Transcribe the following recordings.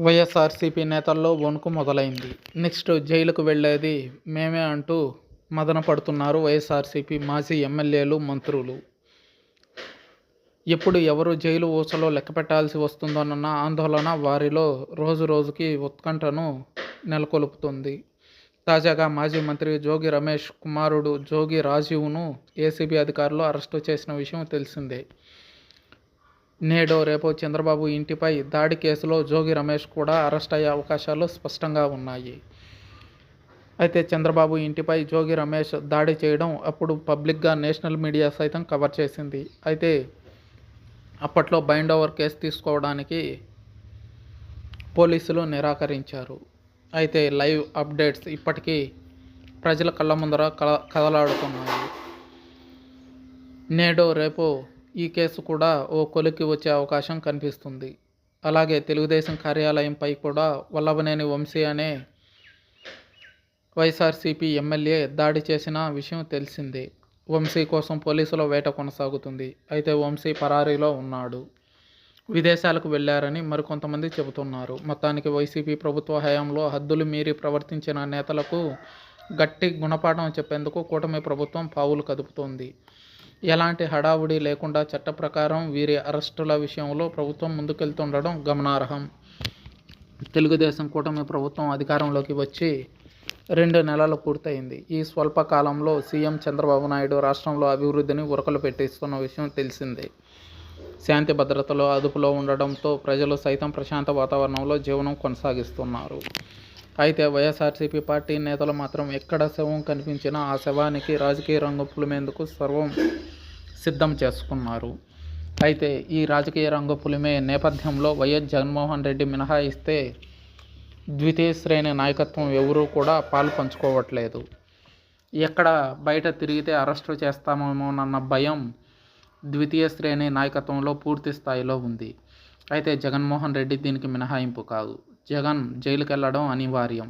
వైఎస్ఆర్సీపీ నేతల్లో వణుకు మొదలైంది. నెక్స్ట్ జైలుకు వెళ్ళేది మేమే అంటూ మదన పడుతున్నారు వైఎస్ఆర్సీపీ మాజీ ఎమ్మెల్యేలు మంత్రులు. ఎప్పుడు ఎవరు జైలు ఊసలో లెక్కపెట్టాల్సి వస్తుందోనన్న ఆందోళన వారిలో రోజు రోజుకి ఉత్కంఠను నెలకొల్పుతుంది. తాజాగా మాజీ మంత్రి జోగి రమేష్ కుమారుడు జోగి రాజీవ్ను ఏసీబీ అధికారులు అరెస్టు చేసిన విషయం తెలిసిందే. నేడో రేపో చంద్రబాబు ఇంటిపై దాడి కేసులో జోగి రమేష్ కూడా అరెస్ట్ అయ్యే అవకాశాలు స్పష్టంగా ఉన్నాయి. అయితే చంద్రబాబు ఇంటిపై జోగి రమేష్ దాడి చేయడం అప్పుడు పబ్లిక్గా నేషనల్ మీడియా సైతం కవర్ చేసింది. అయితే అప్పట్లో బైండ్ ఓవర్ కేసు తీసుకోవడానికి పోలీసులు నిరాకరించారు. అయితే లైవ్ అప్డేట్స్ ఇప్పటికీ ప్రజల కళ్ళ ముందర కల కదలాడుతున్నాయి. నేడో రేపు ఈ కేసు కూడా ఓ కొలిక్కి వచ్చే అవకాశం కనిపిస్తుంది. అలాగే తెలుగుదేశం కార్యాలయంపై కూడా వల్లభనేని వంశీ అనే వైఎస్ఆర్సీపీ ఎమ్మెల్యే దాడి చేసిన విషయం తెలిసిందే. వంశీ కోసం పోలీసుల వేట కొనసాగుతుంది. అయితే వంశీ పరారీలో ఉన్నాడు. విదేశాలకు వెళ్ళారని మరికొంతమంది చెబుతున్నారు. మొత్తానికి వైసీపీ ప్రభుత్వ హయాంలో హద్దులు మీరి ప్రవర్తించిన నేతలకు గట్టి గుణపాఠం చెప్పేందుకు కూటమి ప్రభుత్వం పావులు కదుపుతోంది. ఎలాంటి హడావుడి లేకుండా చట్ట ప్రకారం వీరి అరెస్టుల విషయంలో ప్రభుత్వం ముందుకెళ్తుండడం గమనార్హం. తెలుగుదేశం కూటమి ప్రభుత్వం అధికారంలోకి వచ్చి రెండు నెలలు పూర్తయింది. ఈ స్వల్ప కాలంలో సీఎం చంద్రబాబు నాయుడు రాష్ట్రంలో అభివృద్ధిని ఉరకలు పెట్టిస్తున్న విషయం తెలిసిందే. శాంతి భద్రతలో అదుపులో ఉండడంతో ప్రజలు సైతం ప్రశాంత వాతావరణంలో జీవనం కొనసాగిస్తున్నారు. అయితే వైఎస్ఆర్సీపీ పార్టీ నేతలు మాత్రం ఎక్కడ శవం కనిపించినా ఆ శవానికి రాజకీయ రంగు పులిమేందుకు సర్వం సిద్ధం చేసుకున్నారు. అయితే ఈ రాజకీయ రంగు పులిమే నేపథ్యంలో వైఎస్ జగన్మోహన్ రెడ్డి మినహాయిస్తే ద్వితీయ శ్రేణి నాయకత్వం ఎవరూ కూడా పాలు పంచుకోవట్లేదు. ఎక్కడ బయట తిరిగితే అరెస్టు చేస్తామేమోనన్న భయం ద్వితీయ శ్రేణి నాయకత్వంలో పూర్తి స్థాయిలో ఉంది. అయితే జగన్మోహన్ రెడ్డి దీనికి మినహాయింపు కాదు. జగన్ జైలుకెళ్ళడం అనివార్యం.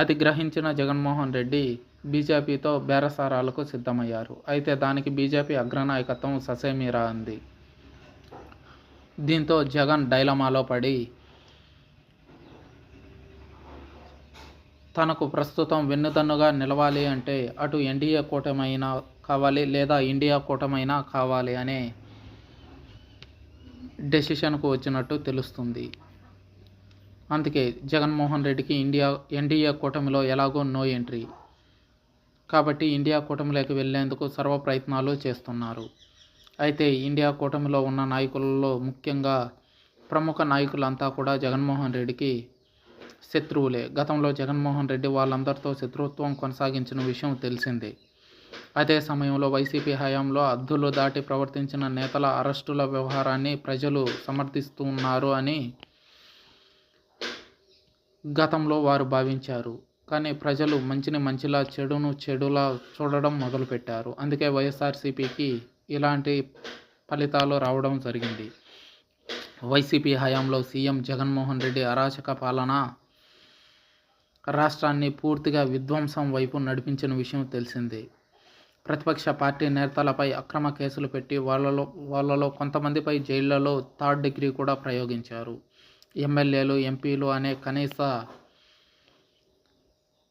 అది గ్రహించిన జగన్మోహన్ రెడ్డి బీజేపీతో బేరసారాలకు సిద్ధమయ్యారు. అయితే దానికి బీజేపీ అగ్రనాయకత్వం ససేమీరా అంది. దీంతో జగన్ డైలమాలో పడి తనకు ప్రస్తుతం వెన్నుదన్నుగా నిలవాలి అంటే అటు ఎన్డీఏ కూటమైనా కావాలి లేదా ఇండియా కూటమైనా కావాలి అనే డెసిషన్కు వచ్చినట్టు తెలుస్తుంది. అందుకే జగన్మోహన్ రెడ్డికి ఇండియా ఎన్డీఏ కూటమిలో ఎలాగో నో ఎంట్రీ. కాబట్టి ఇండియా కూటమిలోకి వెళ్ళేందుకు సర్వ ప్రయత్నాలు చేస్తున్నారు. అయితే ఇండియా కూటమిలో ఉన్న నాయకులలో ముఖ్యంగా ప్రముఖ నాయకులంతా కూడా జగన్మోహన్ రెడ్డికి శత్రువులే. గతంలో జగన్మోహన్ రెడ్డి వాళ్ళందరితో శత్రుత్వం కొనసాగించిన విషయం తెలిసిందే. అదే సమయంలో వైసీపీ హయాంలో అద్దులు దాటి ప్రవర్తించిన నేతల అరెస్టుల వ్యవహారాన్ని ప్రజలు సమర్థిస్తున్నారు అని గతంలో వారు భావించారు. కానీ ప్రజలు మంచిని మంచిలా చెడును చెడులా చూడడం మొదలుపెట్టారు. అందుకే వైఎస్ఆర్సీపీకి ఇలాంటి ఫలితాలు రావడం జరిగింది. వైసీపీ హయాంలో సీఎం జగన్మోహన్ రెడ్డి అరాచక పాలన రాష్ట్రాన్ని పూర్తిగా విధ్వంసం వైపు నడిపించిన విషయం తెలిసిందే. ప్రతిపక్ష పార్టీ నేతలపై అక్రమ కేసులు పెట్టి వాళ్ళలో వాళ్ళలో కొంతమందిపై జైళ్ళలో థర్డ్ డిగ్రీ కూడా ప్రయోగించారు. ఎమ్మెల్యేలు ఎంపీలు అనే కనీస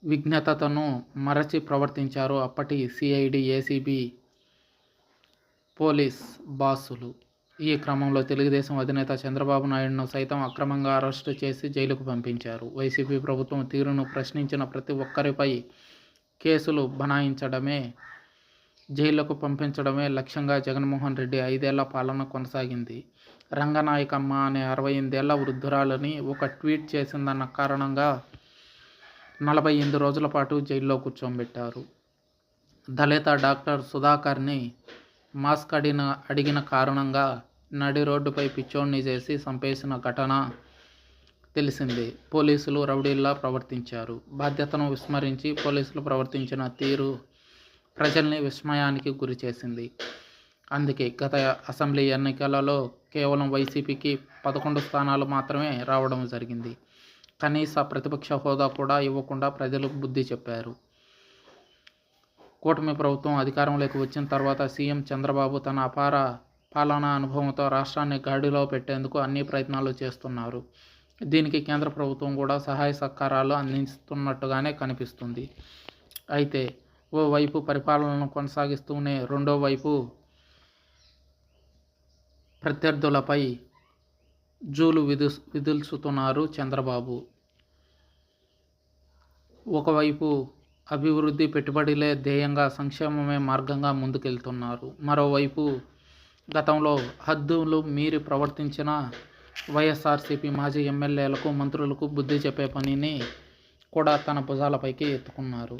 విఘ్నతను మరచి ప్రవర్తించారు అప్పటి సిఐడి ఏసీబీ పోలీస్ బాసులు. ఈ క్రమంలో తెలుగుదేశం అధినేత చంద్రబాబు నాయుడును సైతం అక్రమంగా అరెస్టు చేసి జైలుకు పంపించారు. వైసీపీ ప్రభుత్వం తీరును ప్రశ్నించిన ప్రతి ఒక్కరిపై కేసులు బనాయించడమే జైళ్ళకు పంపించడమే లక్ష్యంగా జగన్మోహన్ రెడ్డి ఐదేళ్ళ పాలన కొనసాగింది. రంగనాయకమ్మ అనే అరవై ఎనిమిదేళ్ళ వృద్ధురాలని ఒక ట్వీట్ చేసిందన్న కారణంగా నలభై ఎనిమిది రోజుల పాటు జైల్లో కూర్చోబెట్టారు. దళిత డాక్టర్ సుధాకర్ని మాస్క్ అడిగిన అడిగిన కారణంగా నడి రోడ్డుపై పిచ్చోడిని చేసి చంపేసిన ఘటన తెలిసింది. పోలీసులు రౌడీల్లా ప్రవర్తించారు. బాధ్యతను విస్మరించి పోలీసులు ప్రవర్తించిన తీరు ప్రజల్ని విస్మయానికి గురి చేసింది. అందుకే గత అసెంబ్లీ ఎన్నికలలో కేవలం వైసీపీకి పదకొండు స్థానాలు మాత్రమే రావడం జరిగింది. కనీస ప్రతిపక్ష హోదా కూడా ఇవ్వకుండా ప్రజలకు బుద్ధి చెప్పారు. కూటమి ప్రభుత్వం అధికారంలోకి వచ్చిన తర్వాత సీఎం చంద్రబాబు తన అపార పాలనా అనుభవంతో రాష్ట్రాన్ని గాడిలో పెట్టేందుకు అన్ని ప్రయత్నాలు చేస్తున్నారు. దీనికి కేంద్ర ప్రభుత్వం కూడా సహాయ సహకారాలు అందిస్తున్నట్టుగానే కనిపిస్తుంది. అయితే ఓవైపు పరిపాలనను కొనసాగిస్తూనే రెండో వైపు ప్రత్యర్థులపై జూలు విదు విధుల్చుతున్నారు చంద్రబాబు. ఒకవైపు అభివృద్ధి పెట్టుబడిలే ధ్యేయంగా సంక్షేమమే మార్గంగా ముందుకెళ్తున్నారు. మరోవైపు గతంలో హద్దులు మీరి ప్రవర్తించిన వైఎస్ఆర్సీపీ మాజీ ఎమ్మెల్యేలకు మంత్రులకు బుద్ధి చెప్పే పనిని కూడా తన భుజాలపైకి ఎత్తుకున్నారు.